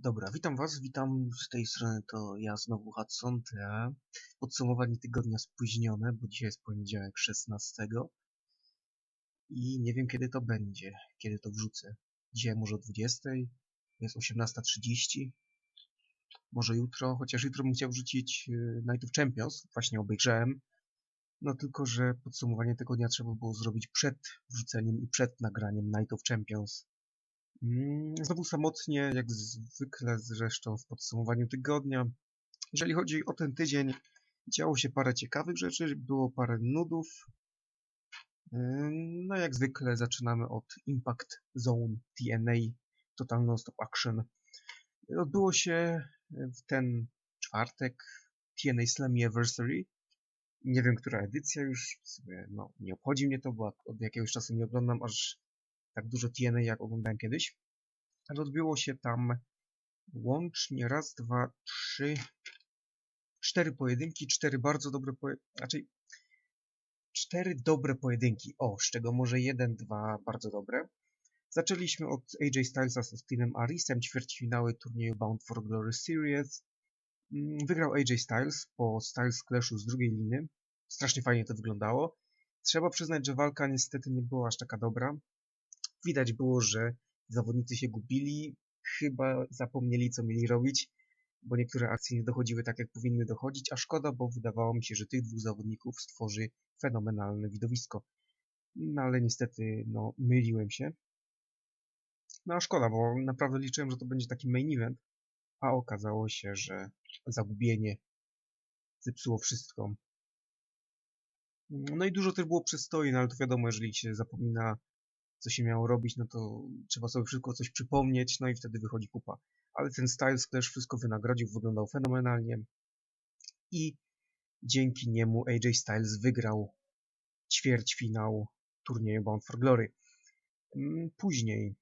Dobra, witam was, witam z tej strony, to ja znowu Hudson, te podsumowanie tygodnia spóźnione, bo dzisiaj jest poniedziałek 16 i nie wiem kiedy to będzie, kiedy to wrzucę. Dzisiaj może o 20, jest 18.30, może jutro, chociaż jutro bym chciał wrzucić y, Night of Champions, właśnie obejrzałem, no tylko, że podsumowanie tygodnia trzeba było zrobić przed wrzuceniem i przed nagraniem Night of Champions. Mm, znowu samotnie, jak zwykle zresztą w podsumowaniu tygodnia. Jeżeli chodzi o ten tydzień, działo się parę ciekawych rzeczy, było parę nudów. No jak zwykle zaczynamy od Impact Zone TNA Total Non-Stop Action. Odbyło się w ten czwartek TNA Slam Anniversary. Nie wiem, która edycja już, no, nie obchodzi mnie to, bo od jakiegoś czasu nie oglądam aż tak dużo TNA, jak oglądałem kiedyś. Ale odbyło się tam łącznie raz, dwa, trzy, cztery pojedynki, cztery bardzo dobre pojedynki, raczej cztery dobre pojedynki, o, z czego może jeden, dwa bardzo dobre. Zaczęliśmy od AJ Stylesa z Austinem Arisem, ćwierćfinały turnieju Bound for Glory Series. Mm, wygrał AJ Styles po Styles Clashu z drugiej liny. Strasznie fajnie to wyglądało. Trzeba przyznać, że walka niestety nie była aż taka dobra. Widać było, że zawodnicy się gubili, chyba zapomnieli, co mieli robić, bo niektóre akcje nie dochodziły tak, jak powinny dochodzić, a szkoda, bo wydawało mi się, że tych dwóch zawodników stworzy fenomenalne widowisko. No ale niestety, no, myliłem się. No a szkoda, bo naprawdę liczyłem, że to będzie taki main event, a okazało się, że zagubienie zepsuło wszystko. No i dużo też było przystoi, no ale to wiadomo, jeżeli się zapomina co się miało robić, no to trzeba sobie wszystko coś przypomnieć, no i wtedy wychodzi kupa. Ale ten Styles też wszystko wynagrodził, wyglądał fenomenalnie i dzięki niemu AJ Styles wygrał ćwierćfinał turnieju Bound for Glory. Mm, później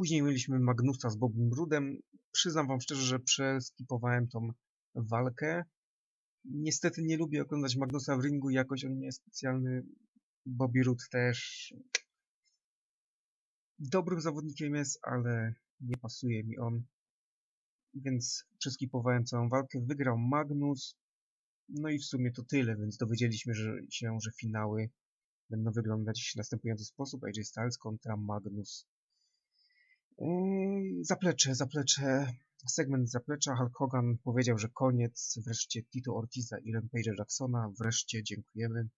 Później mieliśmy Magnusa z Bobem Brudem. Przyznam wam szczerze, że przeskipowałem tą walkę. Niestety nie lubię oglądać Magnusa w ringu, jakoś on nie jest specjalny. Bobby Root też dobrym zawodnikiem jest, ale nie pasuje mi on. Więc przeskipowałem całą walkę. Wygrał Magnus. No i w sumie to tyle, więc dowiedzieliśmy że, się, że finały będą wyglądać w następujący sposób. AJ Styles kontra Magnus. Yy, zaplecze, zaplecze, segment zaplecza. Hulk Hogan powiedział, że koniec. Wreszcie Tito Ortiza i Rampage Jacksona. Wreszcie dziękujemy.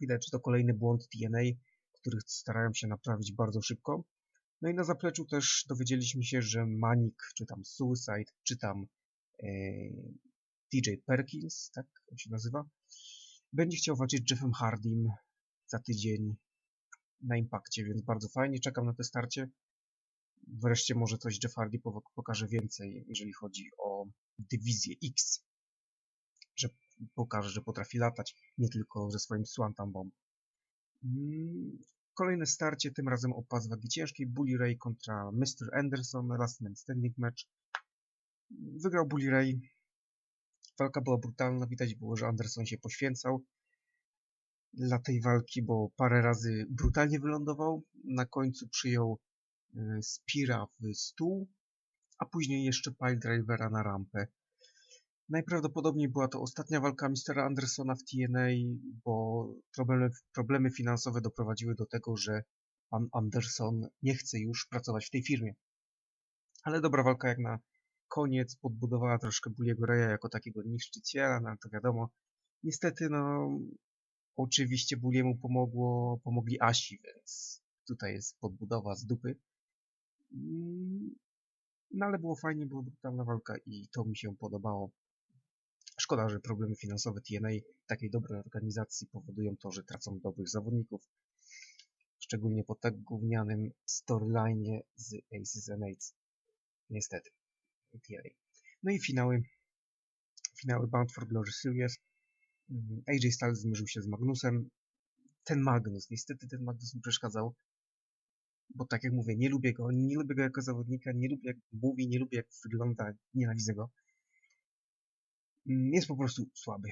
Widać, że to kolejny błąd TNA których starają się naprawić bardzo szybko. No i na zapleczu też dowiedzieliśmy się, że Manik, czy tam Suicide, czy tam e, DJ Perkins, tak on się nazywa, będzie chciał walczyć z Jeffem Hardym za tydzień na Impakcie, więc bardzo fajnie, czekam na te starcie. Wreszcie może coś Jeff Hardy pokaże więcej, jeżeli chodzi o dywizję X. Że pokaże, że potrafi latać, nie tylko ze swoim Swanton Bomb. Mm, kolejne starcie, tym razem o pas wagi ciężkiej. Bully Ray kontra Mr. Anderson, last man standing match. Wygrał Bully Ray. Walka była brutalna, widać było, że Anderson się poświęcał dla tej walki, bo parę razy brutalnie wylądował. Na końcu przyjął e, Spira w stół, a później jeszcze Piledrivera na rampę. Najprawdopodobniej była to ostatnia walka Mistera Andersona w TNA, bo problemy, problemy finansowe doprowadziły do tego, że pan Anderson nie chce już pracować w tej firmie. Ale dobra walka jak na koniec podbudowała troszkę Bulliego Raya jako takiego niszczyciela, no to wiadomo. Niestety, no, oczywiście Bulliemu pomogło, pomogli Asi, więc tutaj jest podbudowa z dupy. Mm, no ale było fajnie, była brutalna walka i to mi się podobało. Szkoda, że problemy finansowe TNA takiej dobrej organizacji powodują to, że tracą dobrych zawodników. Szczególnie po tak gównianym storyline z Aces and Eights. Niestety. TNA. No i finały. Finały Bound for Glory Series. Mm, AJ Styles zmierzył się z Magnusem. Ten Magnus, niestety ten Magnus mi przeszkadzał. Bo tak jak mówię, nie lubię go, nie lubię go jako zawodnika, nie lubię jak mówi, nie lubię jak wygląda, nienawidzę go. Mm, jest po prostu słaby.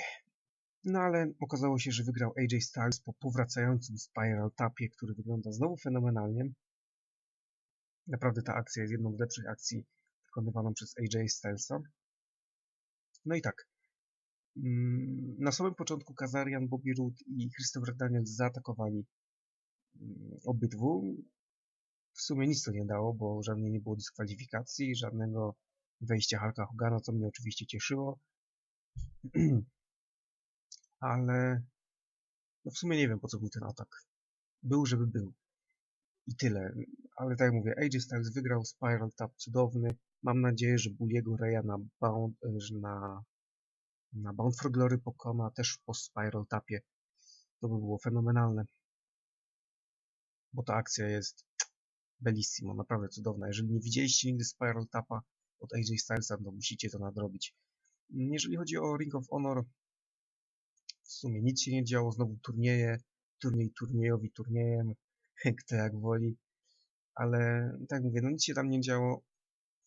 No ale okazało się, że wygrał AJ Styles po powracającym Spiral Tapie, który wygląda znowu fenomenalnie. Naprawdę ta akcja jest jedną z lepszych akcji wykonywaną przez AJ Stylesa. No i tak. Mm, na samym początku Kazarian, Bobby Roode i Christopher Daniels zaatakowali mm, obydwu. W sumie nic to nie dało, bo żadnej nie było dyskwalifikacji, żadnego wejścia Hulka Hogana, co mnie oczywiście cieszyło. Ale no w sumie nie wiem, po co był ten atak. Był, żeby był. I tyle. Ale tak jak mówię, AJ Styles wygrał Spiral Tap cudowny. Mam nadzieję, że Bulliego Reya na Bound, na, na Bound for Glory pokona też po Spiral Tapie. To by było fenomenalne. Bo ta akcja jest bellissimo, naprawdę cudowna. Jeżeli nie widzieliście nigdy Spiral Tapa od AJ Stylesa, to musicie to nadrobić. Jeżeli chodzi o Ring of Honor, w sumie nic się nie działo, znowu turnieje, turniej turniejowi turniejem, kto jak woli, ale tak mówię, no nic się tam nie działo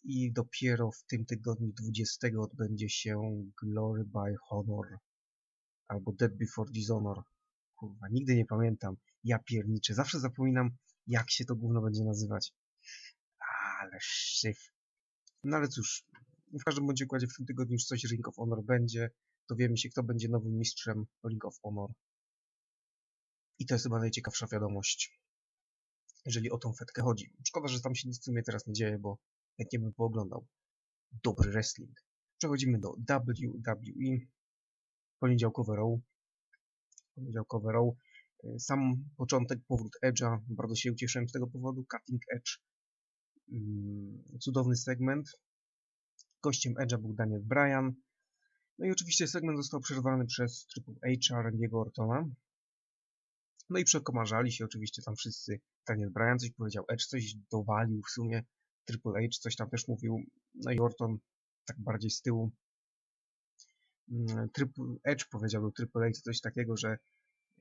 i dopiero w tym tygodniu 20 odbędzie się Glory by Honor albo Dead Before Dishonor. Kurwa, nigdy nie pamiętam. Ja pierniczę. Zawsze zapominam, jak się to gówno będzie nazywać. Ale szyf. No ale cóż, w każdym bądź układzie w tym tygodniu już coś Ring of Honor będzie. Dowiemy się, kto będzie nowym mistrzem Ring of Honor. I to jest chyba najciekawsza wiadomość, jeżeli o tą fetkę chodzi. Szkoda, że tam się nic w sumie teraz nie dzieje, bo chętnie bym pooglądał. Dobry wrestling. Przechodzimy do WWE. Poniedziałkowe Raw. Poniedziałkowe Raw. Sam początek, powrót Edge'a. Bardzo się ucieszyłem z tego powodu. Cutting Edge. Mm, cudowny segment. Gościem Edge'a był Daniel Bryan. No i oczywiście segment został przerwany przez Triple H Randy'ego Ortona. No i przekomarzali się oczywiście tam wszyscy. Daniel Bryan coś powiedział, Edge coś dowalił w sumie. Triple H coś tam też mówił. No i Orton tak bardziej z tyłu. Mm, Triple Edge powiedział do Triple H coś takiego, że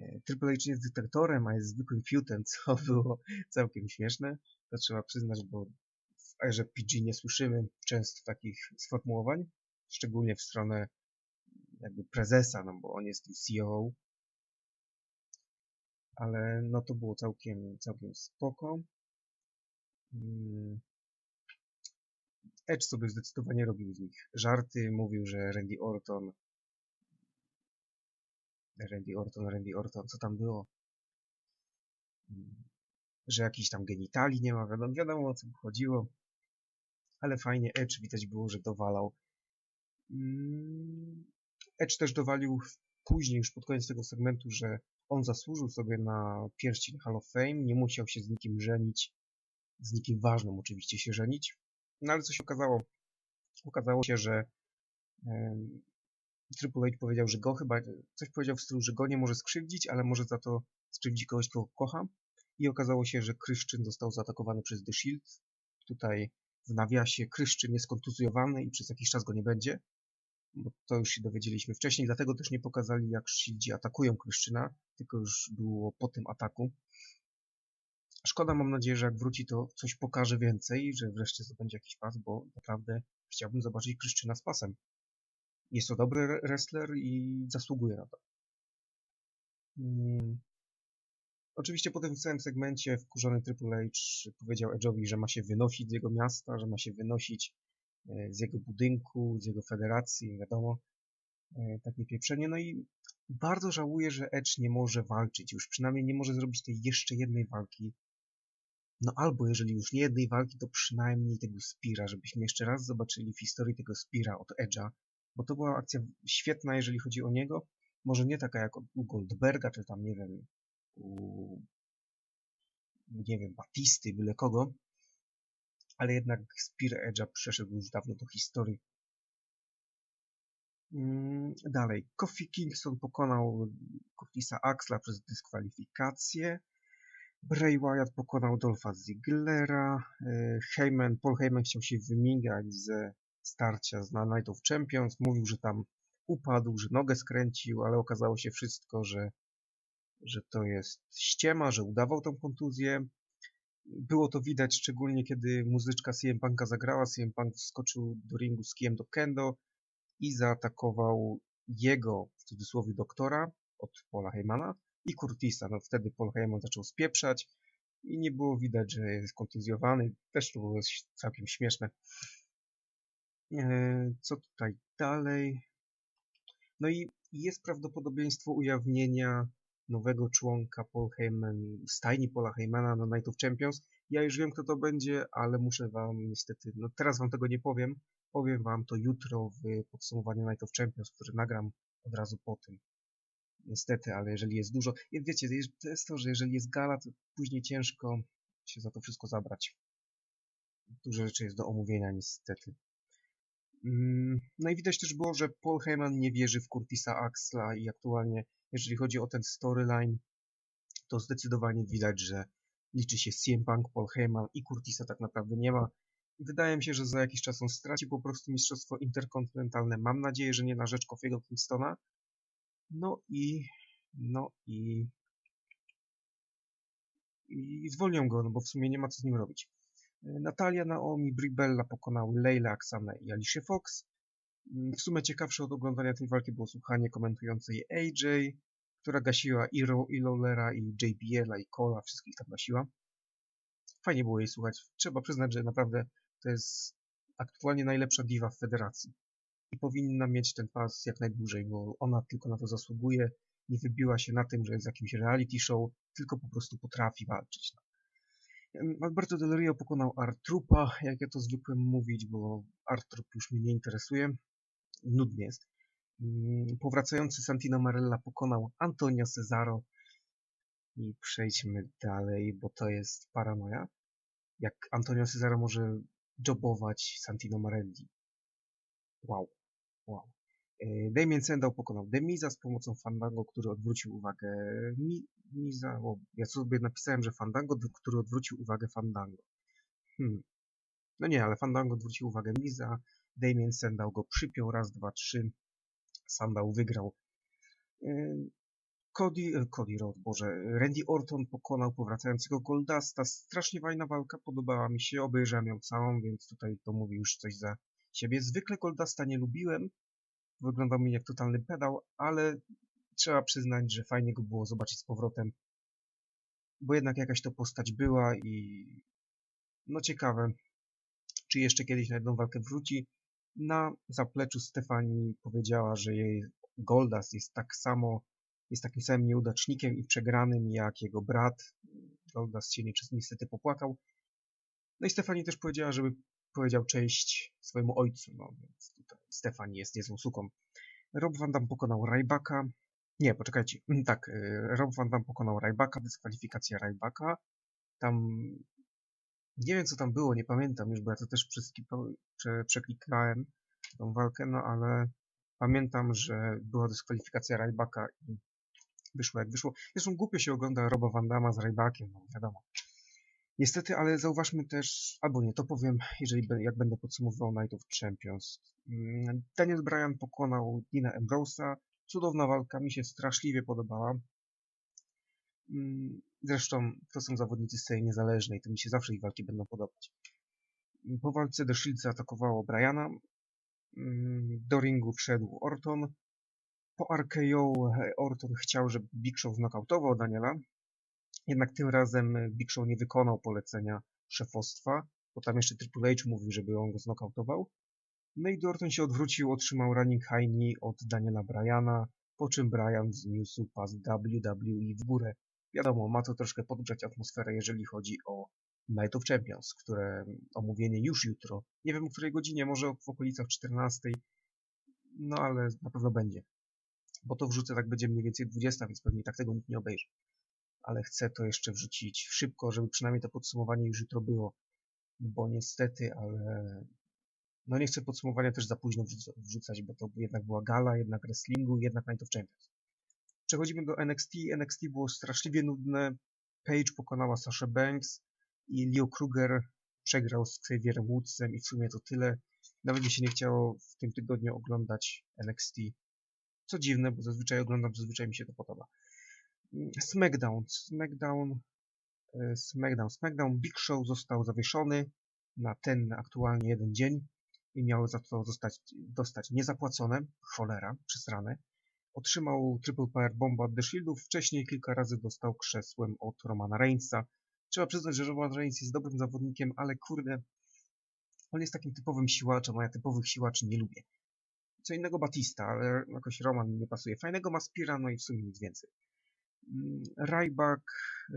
e, Triple H jest dyktatorem, a jest zwykłym fiutem, co było całkiem śmieszne. To trzeba przyznać, bo erze PG nie słyszymy często takich sformułowań, szczególnie w stronę jakby prezesa, no bo on jest tu CEO. Ale no to było całkiem, całkiem spoko. Mm. Edge sobie zdecydowanie robił z nich żarty, mówił, że Randy Orton Randy Orton, Randy Orton, co tam było? Mm. Że jakiś tam genitali nie ma, wiadomo, wiadomo o co chodziło. Ale fajnie Edge widać było, że dowalał. Mm. Edge też dowalił później, już pod koniec tego segmentu, że on zasłużył sobie na pierścień Hall of Fame, nie musiał się z nikim żenić, z nikim ważnym oczywiście się żenić. No ale co się okazało? Okazało się, że Triple H powiedział, że go chyba, coś powiedział w stylu, że go nie może skrzywdzić, ale może za to skrzywdzić kogoś, kogo kocha. I okazało się, że Kryszczyn został zaatakowany przez The Shield. Tutaj w nawiasie Kryszczyn jest kontuzjowany i przez jakiś czas go nie będzie bo to już się dowiedzieliśmy wcześniej, dlatego też nie pokazali, jak Shildzi atakują Kryszczyna, tylko już było po tym ataku. Szkoda, mam nadzieję, że jak wróci, to coś pokaże więcej, że wreszcie zdobędzie jakiś pas, bo naprawdę chciałbym zobaczyć Kryszczyna z pasem. Jest to dobry wrestler i zasługuje na to. Hmm. Oczywiście po tym całym segmencie wkurzony Triple H powiedział Edge'owi, że ma się wynosić z jego miasta, że ma się wynosić E, z jego budynku, z jego federacji, wiadomo, e, takie pieprzenie. No i bardzo żałuję, że Edge nie może walczyć, już przynajmniej nie może zrobić tej jeszcze jednej walki. No albo jeżeli już nie jednej walki, to przynajmniej tego Spira, żebyśmy jeszcze raz zobaczyli w historii tego Spira od Edge'a, bo to była akcja świetna, jeżeli chodzi o niego. Może nie taka jak u Goldberga, czy tam, nie wiem, nie wiem, Batisty, byle kogo, ale jednak Spear Edge'a przeszedł już dawno do historii. Mm, dalej, Kofi Kingston pokonał Curtisa Axla przez dyskwalifikację. Bray Wyatt pokonał Dolpha Ziglera. E, Heyman, Paul Heyman chciał się wymigać ze starcia z Night of Champions. Mówił, że tam upadł, że nogę skręcił, ale okazało się wszystko, że, że to jest ściema, że udawał tą kontuzję. Było to widać szczególnie, kiedy muzyczka CM Punka zagrała. CM Punk wskoczył do ringu z kijem do kendo i zaatakował jego, w cudzysłowie, doktora od Paula Heymana i Curtisa. No wtedy Paul Heyman zaczął spieprzać i nie było widać, że jest kontuzjowany. Też to było całkiem śmieszne. E, co tutaj dalej? No i jest prawdopodobieństwo ujawnienia nowego członka Paul Heyman, stajni Paula Heymana na Night of Champions. Ja już wiem, kto to będzie, ale muszę wam niestety, no teraz wam tego nie powiem. Powiem wam to jutro w podsumowaniu Night of Champions, które nagram od razu po tym. Niestety, ale jeżeli jest dużo... Wiecie, to jest to, że jeżeli jest gala, to później ciężko się za to wszystko zabrać. Dużo rzeczy jest do omówienia, niestety. Mm, no i widać też było, że Paul Heyman nie wierzy w Curtisa Axla i aktualnie, jeżeli chodzi o ten storyline, to zdecydowanie widać, że liczy się CM Punk, Paul Heyman i Curtisa tak naprawdę nie ma. Wydaje mi się, że za jakiś czas on straci po prostu mistrzostwo interkontynentalne. Mam nadzieję, że nie na rzecz Kofiego Kingstona. No i... no i... i zwolnią go, no bo w sumie nie ma co z nim robić. Natalia, Naomi, Brie Bella pokonały Leila, Aksanę i Alicia Fox. Mm, w sumie ciekawsze od oglądania tej walki było słuchanie komentującej AJ, która gasiła i, Ro, i Lawlera, i JBL, i Cola, wszystkich tam gasiła. Fajnie było jej słuchać. Trzeba przyznać, że naprawdę to jest aktualnie najlepsza diwa w federacji. I powinna mieć ten pas jak najdłużej, bo ona tylko na to zasługuje. Nie wybiła się na tym, że jest jakimś reality show, tylko po prostu potrafi walczyć. Alberto Del Rio pokonał Artrupa, jak ja to zwykłem mówić, bo Artrup już mnie nie interesuje. Nudnie jest. Mm, powracający Santino Marella pokonał Antonio Cesaro. I przejdźmy dalej, bo to jest paranoja. Jak Antonio Cesaro może jobować Santino Marelli. Wow. Wow. E, Damien Sandow pokonał Demiza z pomocą Fandango, który odwrócił uwagę Mi, Miza. O, ja sobie napisałem, że Fandango, który odwrócił uwagę Fandango. Hmm. No nie, ale Fandango odwrócił uwagę Miza. Damien Sandow go przypiął. Raz, dwa, trzy. Sandow wygrał. E, Cody, e, Cody Rhodes, Boże, Randy Orton pokonał powracającego Goldasta. Strasznie fajna walka, podobała mi się, obejrzałem ją całą, więc tutaj to mówi już coś za siebie. Zwykle Goldasta nie lubiłem, wyglądał mi jak totalny pedał, ale trzeba przyznać, że fajnie go było zobaczyć z powrotem, bo jednak jakaś to postać była i no ciekawe, czy jeszcze kiedyś na jedną walkę wróci. Na zapleczu Stefani powiedziała, że jej Goldas jest tak samo, jest takim samym nieudacznikiem i przegranym jak jego brat. Goldas się niestety popłakał. No i Stefani też powiedziała, żeby powiedział cześć swojemu ojcu, no więc tutaj Stefani jest niezłą suką. Rob Van Dam pokonał Rybaka. Nie, poczekajcie. Tak, y, Rob Van Dam pokonał Rybaka, dyskwalifikacja Rybaka. Tam nie wiem co tam było, nie pamiętam już, bo ja to też prze, przeklikałem tą walkę, no ale pamiętam, że była dyskwalifikacja Rybaka i wyszło jak wyszło. Zresztą głupio się ogląda Roba Van Dama z Rybakiem, no wiadomo. Niestety, ale zauważmy też, albo nie, to powiem, jeżeli jak będę podsumowywał Night of Champions. Mm, Daniel Bryan pokonał Dina Ambrose'a. Cudowna walka, mi się straszliwie podobała. Mm, zresztą to są zawodnicy z sceny niezależnej, to mi się zawsze ich walki będą podobać. Po walce The Shield zaatakowało Briana. Mm, do ringu wszedł Orton. Po RKO Orton chciał, żeby Big Show znokautował Daniela, jednak tym razem Big Show nie wykonał polecenia szefostwa, bo tam jeszcze Triple H mówił, żeby on go znokautował. No i Dorton się odwrócił, otrzymał running high knee od Daniela Bryana, po czym Bryan zniósł pas WWE w górę. Wiadomo, ma to troszkę podgrzać atmosferę, jeżeli chodzi o Night of Champions, które omówienie już jutro. Nie wiem o której godzinie, może w okolicach 14, no ale na pewno będzie. Bo to wrzucę tak będzie mniej więcej 20, więc pewnie tak tego nikt nie obejrzy ale chcę to jeszcze wrzucić szybko, żeby przynajmniej to podsumowanie już jutro było, bo niestety, ale no nie chcę podsumowania też za późno wrzucać, bo to jednak była gala, jednak wrestlingu, jednak Night of Champions. Przechodzimy do NXT. NXT było straszliwie nudne. Page pokonała Sasha Banks i Leo Kruger przegrał z Xavierem Woodsem i w sumie to tyle. Nawet mi się nie chciało w tym tygodniu oglądać NXT. Co dziwne, bo zazwyczaj oglądam, zazwyczaj mi się to podoba. SmackDown. SmackDown, e, SmackDown, SmackDown. Big Show został zawieszony na ten aktualnie jeden dzień i miał za to zostać, dostać niezapłacone, cholera, przysrane. Otrzymał Triple Power Bomba od The Shieldów, wcześniej kilka razy dostał krzesłem od Romana Reignsa. Trzeba przyznać, że Roman Reigns jest dobrym zawodnikiem, ale kurde, On jest takim typowym siłaczem, a ja typowych siłaczy nie lubię. Co innego Batista, ale jakoś Roman mi nie pasuje. Fajnego Maspira, no i w sumie nic więcej. Mm, Rybak,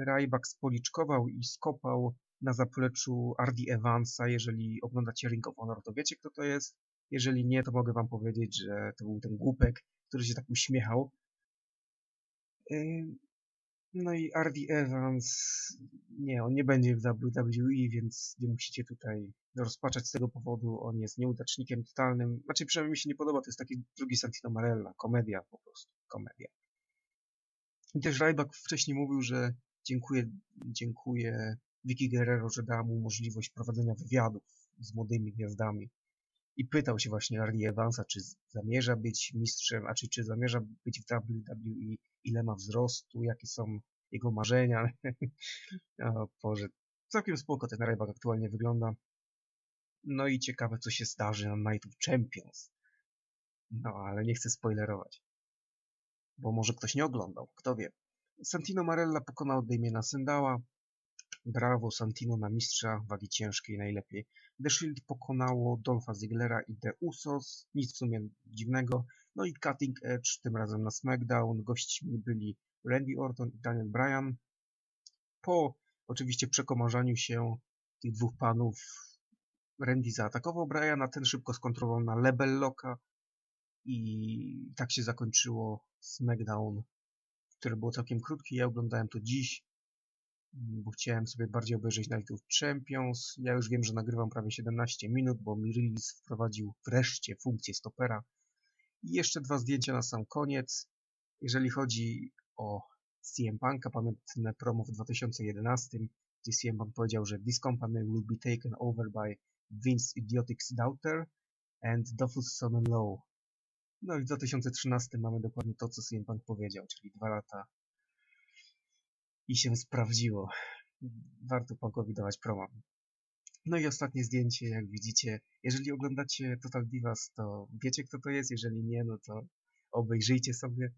Rybak spoliczkował i skopał na zapleczu Ardi Evansa. Jeżeli oglądacie Ring of Honor, to wiecie kto to jest. Jeżeli nie, to mogę wam powiedzieć, że to był ten głupek, który się tak uśmiechał. No i Ardi Evans, nie, on nie będzie w WWE, więc nie musicie tutaj rozpaczać z tego powodu. On jest nieudacznikiem totalnym. Znaczy, przynajmniej mi się nie podoba, to jest taki drugi Santino Marella, komedia po prostu, komedia. I też Ryback wcześniej mówił, że dziękuję, dziękuję Vicky Guerrero, że dała mu możliwość prowadzenia wywiadów z młodymi gwiazdami. I pytał się właśnie Arnie Evansa, czy zamierza być mistrzem, a czy, czy zamierza być w WWE, ile ma wzrostu, jakie są jego marzenia. o Boże, całkiem spoko ten Ryback aktualnie wygląda. No i ciekawe, co się zdarzy na Night of Champions. No, ale nie chcę spoilerować. Bo może ktoś nie oglądał, kto wie. Santino Marella pokonał Damiena Sendała. Brawo Santino na mistrza wagi ciężkiej najlepiej. The Shield pokonało Dolpha Ziglera i The Usos. Nic w sumie dziwnego. No i Cutting Edge tym razem na SmackDown. Gośćmi byli Randy Orton i Daniel Bryan. Po oczywiście przekomarzaniu się tych dwóch panów Randy zaatakował Bryana, ten szybko skontrolował na Lebel Locka i tak się zakończyło SmackDown, które było całkiem krótkie. Ja oglądałem to dziś, bo chciałem sobie bardziej obejrzeć of Champions. Ja już wiem, że nagrywam prawie 17 minut, bo mi wprowadził wreszcie funkcję stopera. I jeszcze dwa zdjęcia na sam koniec. Jeżeli chodzi o CM Punk'a, pamiętne promo w 2011, gdzie CM Punk powiedział, że this company will be taken over by Vince Idiotic's daughter and Dofus son Low. No i w 2013 mamy dokładnie to, co CM Punk powiedział, czyli dwa lata i się sprawdziło. Warto Punkowi dawać promo. No i ostatnie zdjęcie, jak widzicie, jeżeli oglądacie Total Divas, to wiecie kto to jest, jeżeli nie, no to obejrzyjcie sobie.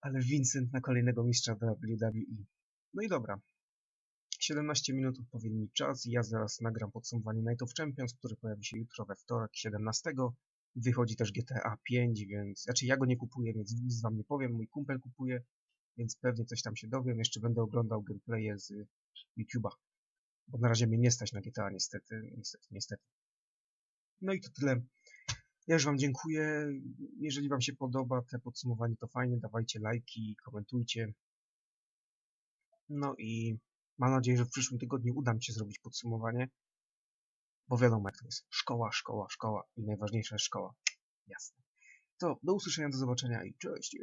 Ale Vincent na kolejnego mistrza WWE. No i dobra. 17 minut odpowiedni czas. Ja zaraz nagram podsumowanie Night of Champions, które pojawi się jutro we wtorek 17. Wychodzi też GTA 5, więc... Znaczy ja go nie kupuję, więc nic wam nie powiem. Mój kumpel kupuje, więc pewnie coś tam się dowiem. Jeszcze będę oglądał gameplaye z YouTube'a. Bo na razie mnie nie stać na GTA, niestety, niestety, niestety. No i to tyle. Ja już Wam dziękuję. Jeżeli Wam się podoba te podsumowanie, to fajnie. Dawajcie lajki, komentujcie. No i mam nadzieję, że w przyszłym tygodniu uda mi się zrobić podsumowanie. Bo wiadomo jak to jest. Szkoła, szkoła, szkoła i najważniejsza jest szkoła. Jasne. To do usłyszenia, do zobaczenia i cześć.